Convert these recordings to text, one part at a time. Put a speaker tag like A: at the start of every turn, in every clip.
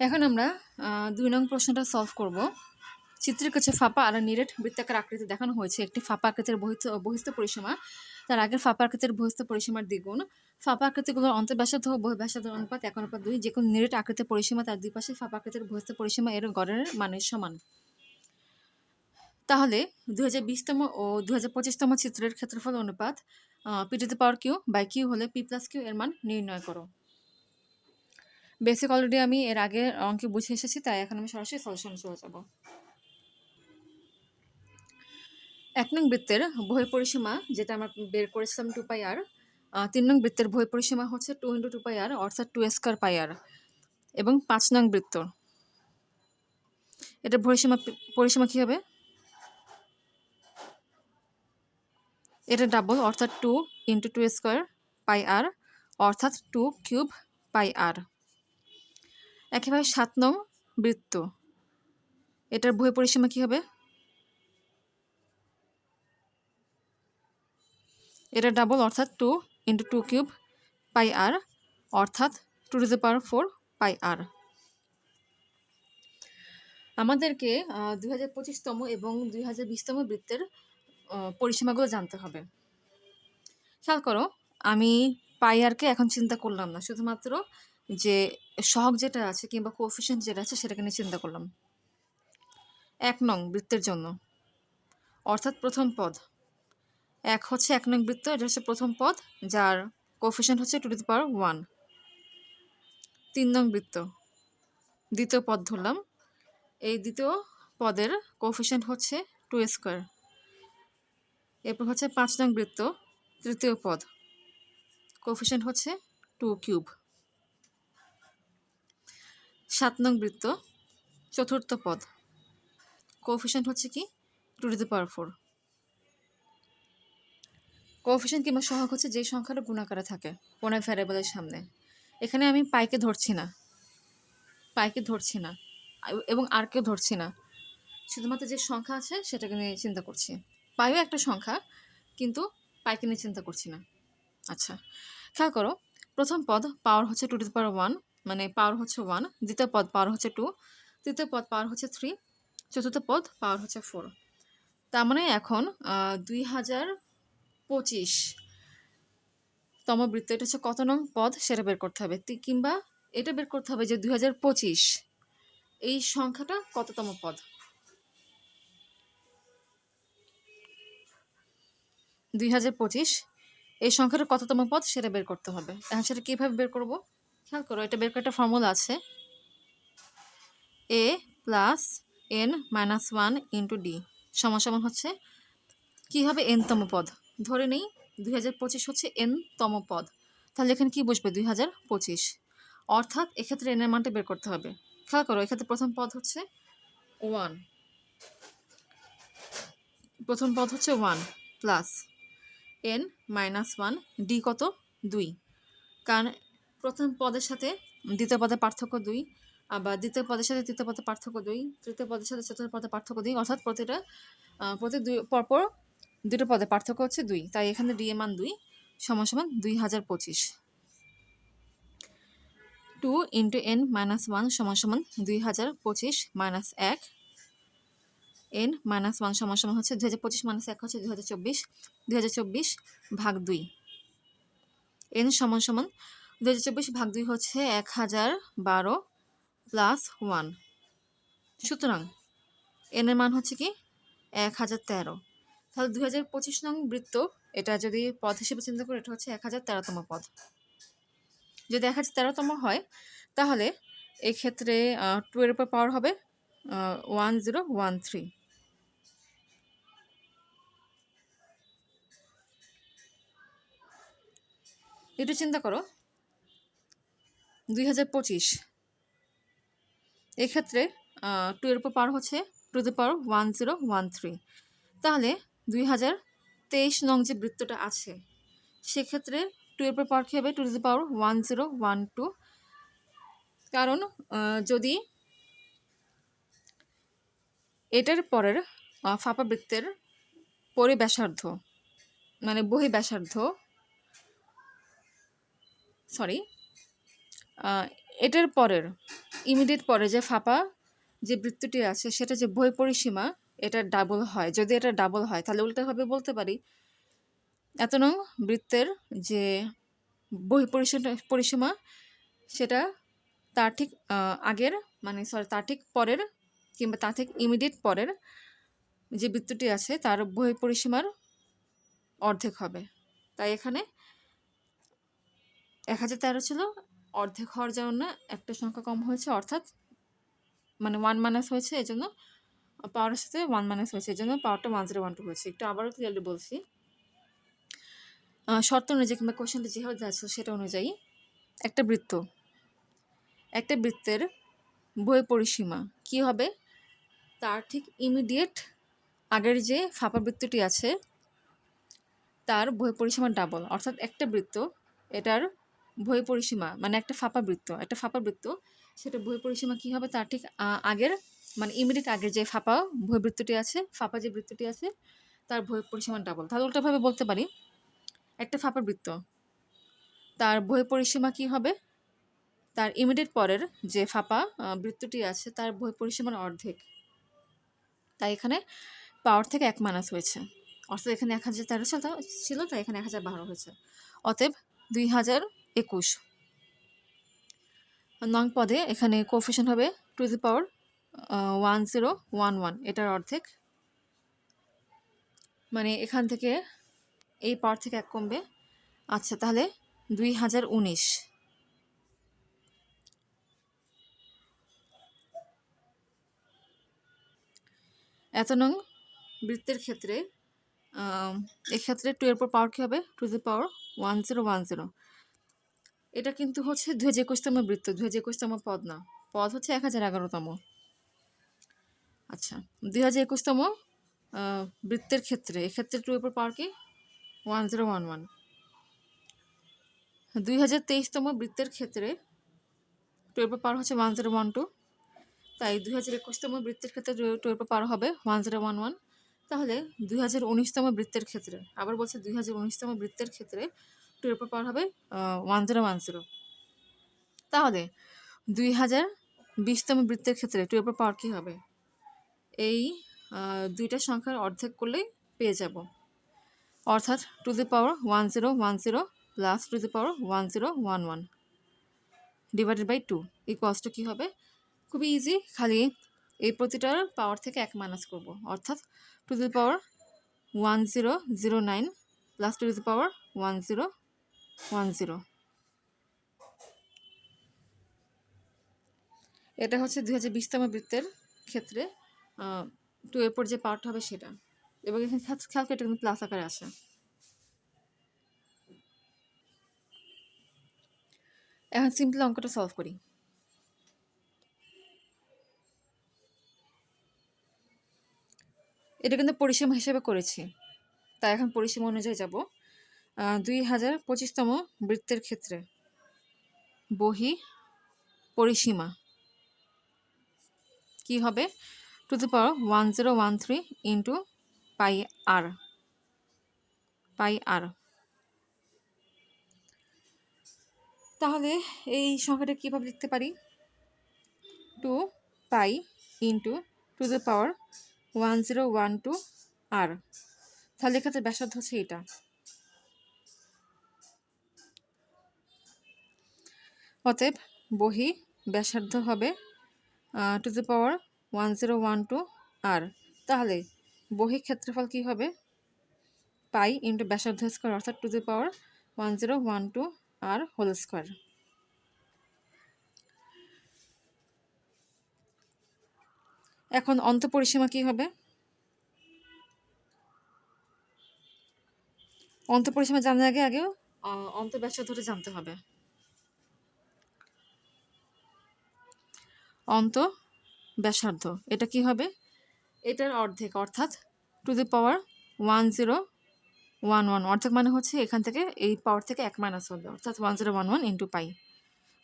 A: এখন আমরা দুই নং প্রশ্নটা সলভ করব। চিত্রের কাছে ফাঁপা আর নিরেট বৃত্তাকার আকৃতি দেখানো হয়েছে। একটি ফাঁপা আকৃতির বহিস্থ পরিসীমা। তার আগের ফাঁপা আকৃতির বহিস্থ পরিসীমার দ্বিগুণ। ফাঁপা আকৃতিগুলোর অন্তর্ব্যাসার্ধ ও অনুপাত এক অনুপাত দুই। যে কোনো নিরেট আকৃতির পরিসীমা তার দুই পাশে ফাঁপা আকৃতির বহিস্থ পরিসীমা এর গড়ের মানের সমান। তাহলে দু হাজার বিশতম ও দু হাজার পঁচিশতম চিত্রের ক্ষেত্রফল অনুপাত p to the power q by q হলে পি প্লাস কিউ এর মান নির্ণয় করো। বেসিক অলরেডি আমি এর আগে অঙ্কে বুঝে এসেছি, তাই এখন আমি সরাসরি সলিউশনে চলে যাব। এক নং বৃত্তের বহি পরিসীমা, যেটা আমরা বের করেছিলাম টু পাই আর তিন নং বৃত্তের বহি পরিসীমা হচ্ছে two into two pi r অর্থাৎ টু স্কোয়ার পাই আর এবং পাঁচ নং বৃত্ত। এটা পরিসীমা পরিসীমা কী হবে? এটা ডাবল অর্থাৎ two into two square pi r অর্থাৎ টু কিউব পাই আর একেবারে সাত নং বৃত্ত। এটার বই পরিসীমা কী হবে? এটা ডাবল অর্থাৎ two into two cube pi r অর্থাৎ two to the power four pi r আমাদেরকে দুই হাজার পঁচিশতম এবং দুই হাজার বিশতম বৃত্তের পরিসীমাগুলো জানতে হবে। খেয়াল করো, আমি পাই আরকে এখন চিন্তা করলাম না, শুধুমাত্র যে সহগ যেটা আছে কিংবা কোফিশিয়েন্ট যেটা আছে সেটাকে নিয়ে চিন্তা করলাম। এক নং বৃত্তের জন্য। অর্থাৎ প্রথম পদ। এক হচ্ছে এক নং বৃত্ত, এটা হচ্ছে প্রথম পদ, যার কোফিশিয়েন্ট হচ্ছে two to the power one তিন নং বৃত্ত। দ্বিতীয় পদ ধরলাম। এই দ্বিতীয় পদের কোফিশিয়েন্ট হচ্ছে টু স্কোয়ার এরপর হচ্ছে পাঁচ নং বৃত্ত, তৃতীয় পদ। কোফিশিয়েন্ট হচ্ছে টু কিউব সাত নং বৃত্ত, চতুর্থ পদ। কোফিশিয়েন্ট হচ্ছে কি? Two to the power four coefficient কিংবা সহগ হচ্ছে যে সংখ্যাটা গুণাকারে থাকে কোনো ভ্যারিয়েবলের সামনে। এখানে আমি পাইকে ধরছি না। পাইকে ধরছি না। এবং আর কেউ ধরছি না। শুধুমাত্র যে সংখ্যা আছে সেটাকে নিয়ে চিন্তা করছি। পাইও একটা সংখ্যা, কিন্তু পাইকে নিয়ে চিন্তা করছি না। আচ্ছা খেয়াল করো, প্রথম পদ পাওয়ার হচ্ছে two to the power one মানে পাওয়ার হচ্ছে ওয়ান দ্বিতীয় পদ পাওয়ার হচ্ছে টু তৃতীয় পদ পাওয়ার হচ্ছে থ্রি চতুর্থ পদ পাওয়ার হচ্ছে ফোর তার মানে এখন দুই হাজার পঁচিশ তম বৃত্ত এটা হচ্ছে কত নং পদ? সেটা বের করতে হবে। কিংবা এটা বের করতে হবে যে দুই হাজার পঁচিশ, এই সংখ্যাটা কততম পদ? দুই হাজার পঁচিশ, এই সংখ্যাটা কততম পদ? সেটা বের করতে হবে। এখন সেটা কীভাবে বের করব? খেয়াল করো, এটা বের করার একটা ফর্মুলা আছে। A plus n minus one into d সমান সমান হচ্ছে কী হবে? এনতম পদ। ধরে নেই, দুই হাজার পঁচিশ হচ্ছে এন তম পদ। তাহলে এখানে কী বসবে? দুই হাজার পঁচিশ। অর্থাৎ এক্ষেত্রে এনের মানটা বের করতে হবে। খেয়াল করো, এক্ষেত্রে প্রথম পদ হচ্ছে ওয়ান প্রথম পদ হচ্ছে one plus n minus one d কত? দুই। কারণ প্রথম পদের সাথে দ্বিতীয় পদের পার্থক্য দুই, আবার দ্বিতীয় পদের সাথে তৃতীয় পদের পার্থক্য দুই, তৃতীয় পদের সাথে চতুর্থ পদের পার্থক্য দুই, অর্থাৎ প্রতিটা প্রতি দুই, পরপর দুটো পদের পার্থক্য হচ্ছে দুই। তাই এখানে ডি এর মান দুই, সমান সমান দুই হাজার পঁচিশ। Two into n minus one সমান সমান দুই হাজার পঁচিশ মাইনাস এক। এন মাইনাস ওয়ান সমান সমান হচ্ছে দুই হাজার পঁচিশ মাইনাস এক হচ্ছে দুই হাজার চব্বিশ। দুই হাজার চব্বিশ ভাগ দুই। এন সমান সমান দুই হাজার চব্বিশ ভাগ দুই হচ্ছে এক হাজার বারো প্লাস ওয়ান সুতরাং এন এর মান হচ্ছে কি? এক হাজার তেরো। তাহলে দুই হাজার পঁচিশ নং বৃত্ত, এটা যদি পদ হিসেবে চিন্তা করি, এটা হচ্ছে এক হাজার তেরোতম পদ। যদি এক হাজার তেরোতম হয়, তাহলে এক্ষেত্রে ক্ষেত্রে টু এর উপর পাওয়ার হবে ওয়ান জিরো ওয়ান থ্রি একটু চিন্তা করো দুই হাজার পঁচিশ। এক্ষেত্রে টু এর উপর পাওয়ার হচ্ছে two the power one zero one three তাহলে, দুই হাজার তেইশ নং যে বৃত্তটা আছে, সেক্ষেত্রে টু এর উপর পাওয়ার কী হবে? Two the power one zero one two কারণ যদি এটার পরের ফাঁপা বৃত্তের পরিব্যাসার্ধ মানে বহি ব্যাসার্ধ সরি এটার পরের ইমিডিয়েট পরে যে ফাঁপা যে বৃত্তটি আছে, সেটা যে বই পরিসীমা এটা ডাবল হয়। যদি এটা ডাবল হয়, তাহলে উল্টাভাবে বলতে পারি, এত নং বৃত্তের যে বই পরিসীমা, সেটা তার ঠিক আগের মানে সরি তার ঠিক পরের কিংবা তার ঠিক ইমিডিয়েট পরের যে বৃত্তটি আছে, তার বই পরিসীমার অর্ধেক হবে। তাই এখানে এক হাজার তেরো ছিল অর্ধেক হওয়ার জন্য একটা সংখ্যা কম হয়েছে, অর্থাৎ মানে ওয়ান মাইনাস হয়েছে এই জন্য পাওয়ারের সাথে ওয়ান মাইনাস হয়েছে এই জন্য পাওয়ারটা ওয়ান জিরো ওয়ান টু হয়েছে। একটু আবারও ক্লিয়ারলি বলছি। শর্ত অনুযায়ী কিংবা কোশ্চেনটা যেভাবে যাচ্ছে সেটা অনুযায়ী একটা বৃত্ত, একটা বৃত্তের বই পরিসীমা কি হবে? তার ঠিক ইমিডিয়েট আগের যে ফাঁপা বৃত্তটি আছে, তার বই পরিসীমা ডাবল অর্থাৎ একটা বৃত্ত, এটার বই পরিসীমা মানে একটা ফাঁপা বৃত্ত, একটা ফাঁপা বৃত্ত, সেটা বই পরিসীমা কী হবে? তার ঠিক আগের মানে ইমিডিয়েট আগের যে ফাঁপা বৃত্তটি আছে, ফাঁপা যে বৃত্তটি আছে, তার বই পরিসীমা ডাবল তাহলে উল্টাভাবে বলতে পারি, একটা ফাঁপা বৃত্ত, তার বই পরিসীমা কী হবে? তার ইমিডিয়েট পরের যে ফাঁপা বৃত্তটি আছে, তার বই পরিসীমার অর্ধেক। তাই এখানে পাওয়ার থেকে এক মানাস হয়েছে। অর্থাৎ এখানে এক হাজার তেরো ছিল, তাই এখানে এক হাজার বারো হয়েছে। অতএব দুই হাজার একুশ। নং পদে এখানে কোফিশন হবে two the power one zero one one এটার অর্ধেক। মানে এখান থেকে এই পাওয়ার থেকে এক কমবে। আচ্ছা তাহলে দুই হাজার উনিশ। এত নং বৃত্তের ক্ষেত্রে এক্ষেত্রে টু এর পর পাওয়ার কী হবে? Two the power one zero one zero এটা কিন্তু হচ্ছে দু হাজার একুশতম বৃত্ত দু হাজার একুশতম পদ না। পদ হচ্ছে এক হাজার এগারোতম। আচ্ছা দুই হাজার একুশতম বৃত্তের ক্ষেত্রে এক্ষেত্রে টু এর পর পাওয়ার কি? ওয়ান জিরো ওয়ান ওয়ান দুই হাজার তেইশতম বৃত্তের ক্ষেত্রে টু এর পর পাওয়ার হচ্ছে ওয়ান জিরো ওয়ান টু তাই দুই হাজার একুশতম বৃত্তের ক্ষেত্রে টু এর পর পাওয়ার হবে ওয়ান জিরো ওয়ান ওয়ান তাহলে দুই হাজার উনিশতম বৃত্তের ক্ষেত্রে, আবার বলছে দুই হাজার উনিশতম বৃত্তের ক্ষেত্রে টু এর পর পাওয়ার হবে ওয়ান জিরো ওয়ান জিরো তাহলে দুই হাজার বিশতম বৃত্তের ক্ষেত্রে টু এর পর পাওয়ার কী হবে? এই দুইটা সংখ্যার অর্ধেক করলেই পেয়ে যাব। অর্থাৎ two the power one zero one zero plus two the power one zero one one divided by two equals to কী হবে? খুবই ইজি খালি এই প্রতিটার পাওয়ার থেকে এক মাইনাস করব। অর্থাৎ two the power one zero zero nine plus two the power one zero one zero এটা হচ্ছে দুই হাজার বিশতম বৃত্তের ক্ষেত্রে টু এর যে পাওয়ারটা হবে সেটা। এবং এখানে খেয়াল করে এটা কিন্তু প্লাস আকারে আসে। এখন সিম্পল অঙ্কটা সলভ করি। এটা কিন্তু পরিসীমা হিসেবে করেছি। তাই এখন পরিসীমা অনুযায়ী যাব। দুই হাজার পঁচিশতম বৃত্তের ক্ষেত্রে। বহি পরিসীমা। কি হবে? Two the power one zero one three into pi r. Pi r. তাহলে এই সংখ্যাটা কীভাবে লিখতে পারি? Two pi into two the power one zero one two r. তাহলে এক্ষেত্রে ব্যাসার্ধ হচ্ছে এটা। অতএব বহি ব্যাসার্ধ হবে two the power one zero one two r তাহলে বহি ক্ষেত্রফল কী হবে? পাই ইন্টু ব্যাসার্ধ স্কোয়ার অর্থাৎ two the power one zero one two r whole square এখন অন্ত পরিসীমা কী হবে? অন্ত পরিসীমা জানার আগে আগেও? আহ, অন্ত ব্যাসার্ধটা জানতে হবে। অন্ত ব্যাসার্ধ। এটা কি হবে? এটার অর্ধেক, অর্থাৎ two the power one zero one one. অর্ধেক মানে হচ্ছে এখান থেকে এই পাওয়ার থেকে এক মাইনাস হবে অর্থাৎ one zero one one into pi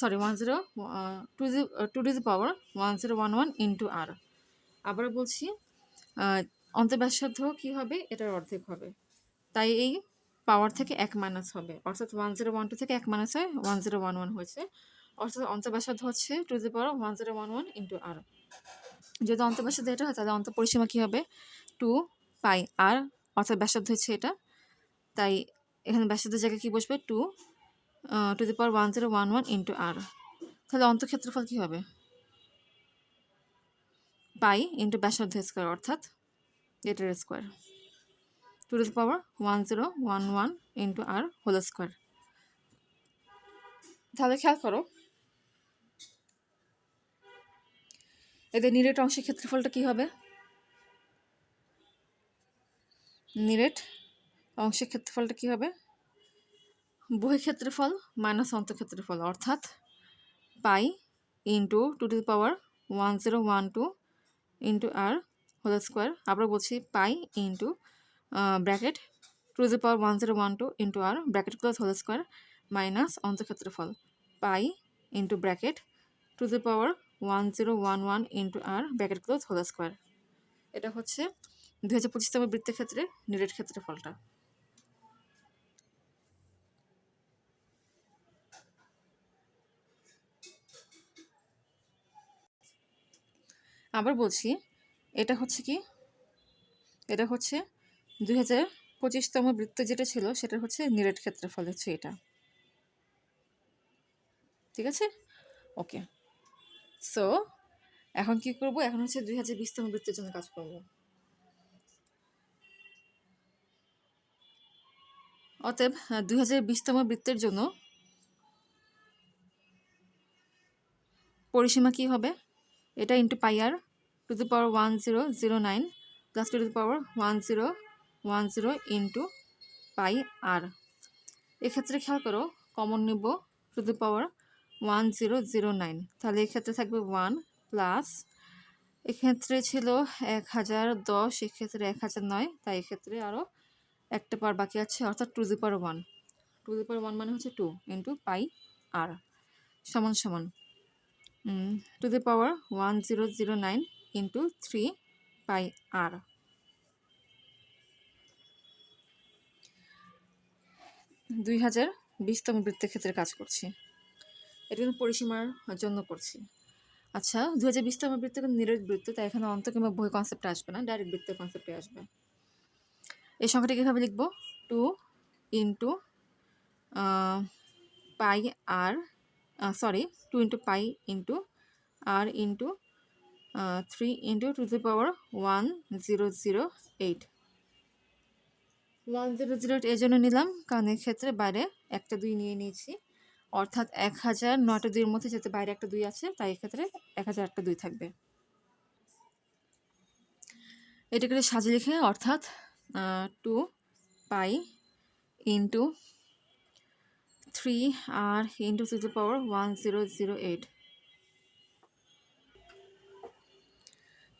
A: sorry one zero two the two to the power one zero one one into r আবার বলছি অন্তব্যাসার্ধ কী হবে? এটার অর্ধেক হবে। তাই এই পাওয়ার থেকে এক মাইনাস হবে, অর্থাৎ ওয়ান জিরো ওয়ান টু থেকে এক মাইনাস হয়, ওয়ান জিরো ওয়ান ওয়ান হয়েছে। অর্থাৎ অন্তঃব্যাসার্ধ হচ্ছে two the power one zero one one into r যদি অন্তঃব্যাসার্ধ এটা হয়, তাহলে অন্তঃপরিসীমা কী হবে? টু পাই আর অর্থাৎ ব্যাসার্ধ হচ্ছে এটা। তাই এখানে ব্যাসার্ধের জায়গায় কী বসবে? Two to the power one zero one one into r তাহলে অন্তঃক্ষেত্রফল কী হবে? পাই ইন্টু ব্যাসার্ধ স্কোয়ার অর্থাৎ এটার square two to power one zero one one into r whole square তাহলে খেয়াল করো এদের নিরেট অংশের ক্ষেত্রফলটা কী হবে? নিরেট অংশের ক্ষেত্রফলটা কী হবে? বহি ক্ষেত্রফল মাইনাস অন্তঃক্ষেত্রফল, অর্থাৎ pi into two to power one zero one two into r whole square. আবার বলছি pi into bracket two the power one zero one two into r, bracket close whole square minus অন্তঃক্ষেত্রফল, pi into bracket two the power one one one into r bracket close whole square এটা হচ্ছে দু হাজার পঁচিশতম বৃত্তের ক্ষেত্রে নিরেট ক্ষেত্রে ফলটা। আবার বলছি, এটা হচ্ছে কি? এটা হচ্ছে দুই হাজার পঁচিশতম বৃত্ত যেটা ছিল, সেটা হচ্ছে নিরেট ক্ষেত্রফল হচ্ছে এটা। ঠিক আছে? ওকে। সো এখন কি করব? এখন হচ্ছে দুই হাজার বিশতম বৃত্তের জন্য কাজ করব। অতএব দুই হাজার বিশতম বৃত্তের জন্য পরিসীমা কি হবে? এটা into pi r two the power one zero zero nine plus two the power one zero one zero into pi r এক্ষেত্রে খেয়াল করো কমন নিব two the power one zero zero nine তাহলে এক্ষেত্রে থাকবে ওয়ান প্লাস এক্ষেত্রে ছিল এক হাজার দশ, এক্ষেত্রে এক হাজার নয়। তাই এক্ষেত্রে আরও একটা পার বাকি আছে, অর্থাৎ two the power one two the per one মানে হচ্ছে টু ইন্টু পাই আর সমান সমান। Two the power one zero zero nine into three pi r দুই হাজার বিশতম বৃত্তের ক্ষেত্রে কাজ করছি। এটা কিন্তু পরিসীমার জন্য করছি। আচ্ছা দু হাজার বিশতম বৃত্ত কিন্তু নিরেট বৃত্ত, তাই এখানে অন্ত কিংবা বই কনসেপ্টে আসবে না ডাইরেক্ট বৃত্তের কনসেপ্টে আসবে। এই সংখ্যাটি কীভাবে লিখব? Two into pi r sorry two into pi into r into three into two the power one zero zero eight. One zero zero eight এই জন্য নিলাম, কারণ এক্ষেত্রে বাইরে একটা দুই নিয়ে নিয়েছি। অর্থাৎ এক হাজার নয়টা দুইয়ের মধ্যে যেহেতু বাইরে একটা দুই আছে, তাই এক্ষেত্রে এক হাজার একটা দুই থাকবে। এটাকে সাজে লিখে অর্থাৎ two pi into three r into two the power one zero zero eight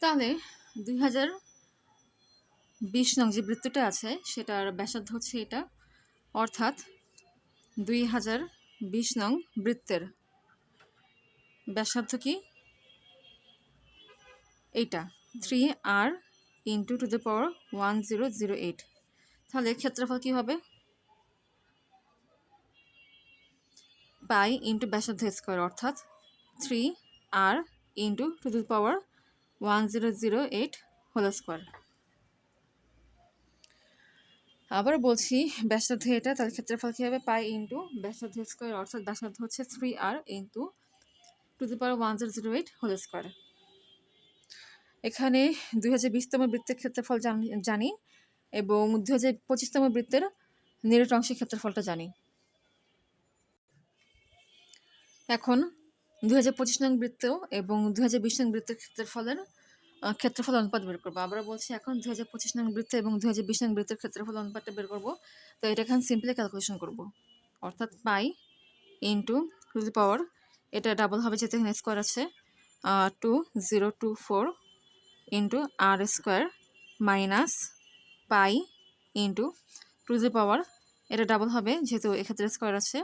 A: তাহলে দুই হাজার বিশ নং যে বৃত্তটা আছে, সেটার ব্যাসার্ধ হচ্ছে এটা। অর্থাৎ দুই হাজার বিশ নং বৃত্তের। ব্যাসার্ধ কি? এইটা। Three r into two the power one zero zero eight তাহলে ক্ষেত্রফল কী হবে? পাই ইন্টু ব্যাসার্ধ স্কোয়ার, অর্থাৎ three r into two the power one zero zero eight whole square আবার বলছি ব্যাসার্ধ এটা তার ক্ষেত্রফল কী হবে পাই ইন্টু ব্যাসার্ধ স্কোয়ার অর্থাৎ ব্যাসার্ধ হচ্ছে three r into two the power one zero zero eight whole square এখানে দুই হাজার বিশতম বৃত্তের ক্ষেত্রফল জানি এবং দুই হাজার পঁচিশতম বৃত্তের নিরট অংশের ক্ষেত্রফলটা জানি। এখন দু হাজার পঁচিশ নং বৃত্ত এবং দু হাজার বিশ নং বৃত্তের ক্ষেত্রফলের ক্ষেত্রফল অনুপাত বের করব। আবার বলছি, এখন দু হাজার পঁচিশ নং বৃত্ত এবং দু হাজার বিশ নং বৃত্তের ক্ষেত্রফল অনুপাতটা বের করব। তো এটা এখন সিম্পলি ক্যালকুলেশন করব। অর্থাৎ pi into two the power, এটা ডাবল হবে যেহেতু এখানে স্কোয়ার আছে two zero two four into r square minus pi into two the power, এটা ডাবল হবে যেহেতু এক্ষেত্রে স্কোয়ার আছে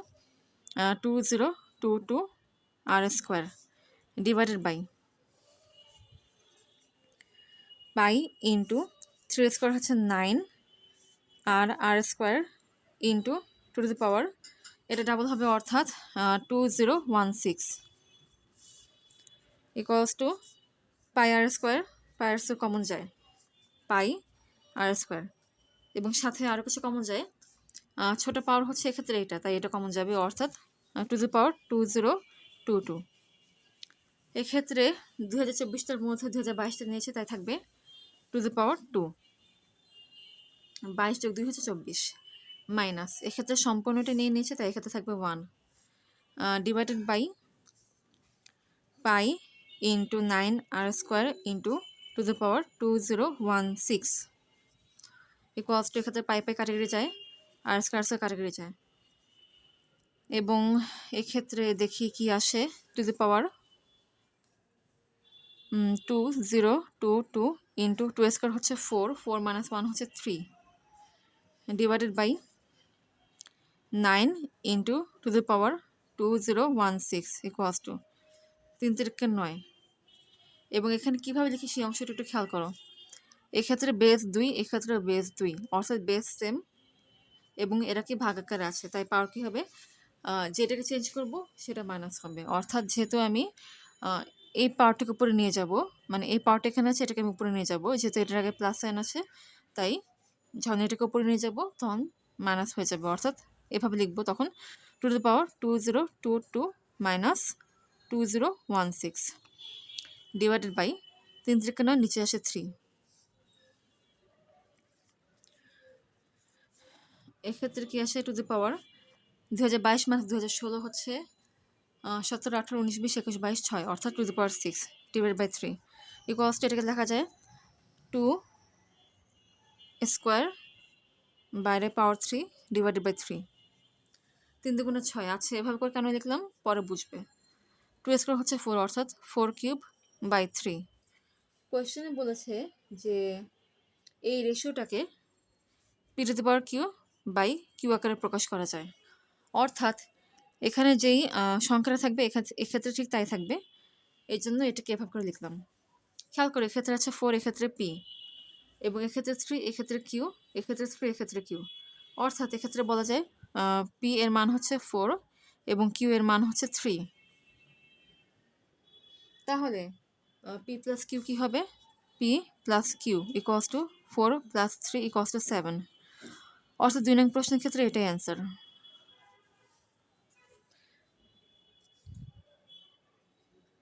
A: two zero two two r square divided by pi into three square হচ্ছে nine R r square into two to the power, এটা double হবে অর্থাৎ two zero one six equals to pi r square pi r square common যায় pi আর square এবং সাথে আরও কিছু common যায় ছোট পাওয়ার হচ্ছে এক্ষেত্রে এটা, তাই এটা কমন যাবে অর্থাৎ two the power two zero two two এক্ষেত্রে দু হাজার চব্বিশটার মধ্যে দু হাজার বাইশটা নিয়েছে, তাই থাকবে টু দি পাওয়ার টু। বাইশ যোগ দুই হচ্ছে চব্বিশ। মাইনাস। এক্ষেত্রে সম্পূর্ণটা নিয়ে নিয়েছে, তাই এক্ষেত্রে থাকবে one divided by pi into nine r square into two the power two zero one six equals to এক্ষেত্রে পাই পাই ক্যাটাগরি যায় আর স্কোয়ার স্কোয়ার ক্যাটাগরি যায়। এবং এক্ষেত্রে দেখি কি আসে two the power two zero two two into two square হচ্ছে four four minus one হচ্ছে three divided by nine into two the power two zero one six equals to তিন তিরিকে নয়। এবং এখানে কীভাবে লিখি সেই অংশটা একটু খেয়াল করো। এক্ষেত্রে বেস দুই, এক্ষেত্রে বেস দুই, অর্থাৎ বেস সেম এবং এরা কি ভাগ ভাগাকারে আছে, তাই পাওয়ার কী হবে? যেটাকে চেঞ্জ করব, সেটা মাইনাস হবে। অর্থাৎ যেহেতু আমি এই পাওয়ারটাকে উপরে নিয়ে যাব। মানে এই পাওয়ারটা এখানে আছে, এটাকে আমি উপরে নিয়ে যাব। যেহেতু এটার আগে প্লাস সাইন আছে, তাই যখন এটাকে উপরে নিয়ে যাব, তখন মাইনাস হয়ে যাবে। অর্থাৎ এভাবে লিখব তখন two the power two zero two two minus two zero one six divided by তিন ত্রিকে নয়, নিচে আসে থ্রি এক্ষেত্রে কী আসে? টু দি পাওয়ার দু হাজার বাইশ মাস দু হাজার ষোলো হচ্ছে সতেরো, আঠারো, উনিশ, বিশ, একুশ, বাইশ, ছয়, অর্থাৎ two the power six divide by three. Equals to এটাকে লেখা যায় টু স্কোয়ার বাইরে power three divided by three. তিন দুগুণে ছয় আছে এভাবে করে কেন লিখলাম? পরে বুঝবে। টু স্কোয়ার হচ্ছে ফোর, অর্থাৎ ফোর কিউব বাই থ্রি। কোয়েশ্চেনে বলেছে যে এই রেশিওটাকে p to the power q by q আকারে প্রকাশ করা যায়। অর্থাৎ এখানে যেই সংখ্যাটা থাকবে এক্ষেত্রে ঠিক তাই থাকবে। এই জন্য এটাকে এভাবে করে লিখলাম। খেয়াল করে, এক্ষেত্রে আছে ফোর এক্ষেত্রে পি এবং এক্ষেত্রে থ্রি এক্ষেত্রে কিউ এক্ষেত্রে থ্রি এক্ষেত্রে কিউ অর্থাৎ এক্ষেত্রে বলা যায় পি এর মান হচ্ছে ফোর এবং কিউ এর মান হচ্ছে থ্রি তাহলে পি প্লাস কিউ কী হবে? P plus q equals to four plus three equals to seven অর্থাৎ দুই নং প্রশ্নের ক্ষেত্রে এটাই অ্যান্সার